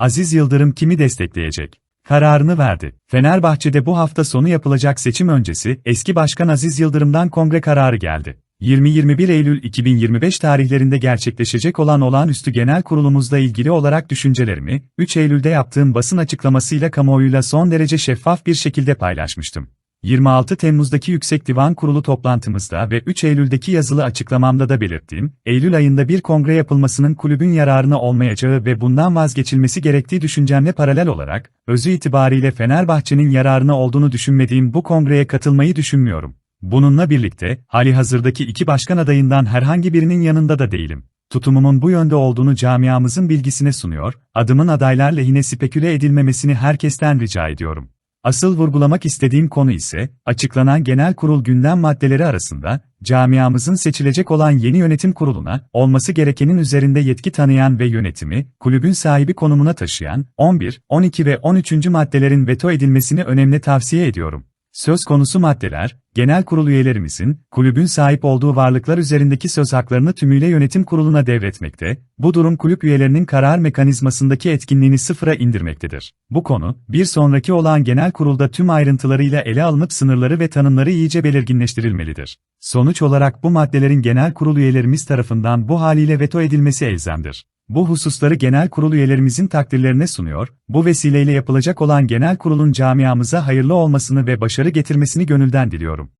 Aziz Yıldırım kimi destekleyecek? Kararını verdi. Fenerbahçe'de bu hafta sonu yapılacak seçim öncesi eski başkan Aziz Yıldırım'dan kongre kararı geldi. 20-21 Eylül 2025 tarihlerinde gerçekleşecek olan olağanüstü genel kurulumuzla ilgili olarak düşüncelerimi, 3 Eylül'de yaptığım basın açıklamasıyla kamuoyuyla son derece şeffaf bir şekilde paylaşmıştım. 26 Temmuz'daki Yüksek Divan Kurulu toplantımızda ve 3 Eylül'deki yazılı açıklamamda da belirttiğim, Eylül ayında bir kongre yapılmasının kulübün yararına olmayacağı ve bundan vazgeçilmesi gerektiği düşüncemle paralel olarak, özü itibariyle Fenerbahçe'nin yararına olduğunu düşünmediğim bu kongreye katılmayı düşünmüyorum. Bununla birlikte, hali hazırdaki iki başkan adayından herhangi birinin yanında da değilim. Tutumumun bu yönde olduğunu camiamızın bilgisine sunuyor, adımın adaylar lehine speküle edilmemesini herkesten rica ediyorum. Asıl vurgulamak istediğim konu ise, açıklanan genel kurul gündem maddeleri arasında, camiamızın seçilecek olan yeni yönetim kuruluna, olması gerekenin üzerinde yetki tanıyan ve yönetimi, kulübün sahibi konumuna taşıyan, 11, 12 ve 13. maddelerin veto edilmesini önemli tavsiye ediyorum. Söz konusu maddeler, genel kurul üyelerimizin, kulübün sahip olduğu varlıklar üzerindeki söz haklarını tümüyle yönetim kuruluna devretmekte, bu durum kulüp üyelerinin karar mekanizmasındaki etkinliğini sıfıra indirmektedir. Bu konu, bir sonraki olan genel kurulda tüm ayrıntılarıyla ele alınıp sınırları ve tanımları iyice belirginleştirilmelidir. Sonuç olarak bu maddelerin genel kurul üyelerimiz tarafından bu haliyle veto edilmesi elzemdir. Bu hususları genel kurul üyelerimizin takdirlerine sunuyor, bu vesileyle yapılacak olan genel kurulun camiamıza hayırlı olmasını ve başarı getirmesini gönülden diliyorum.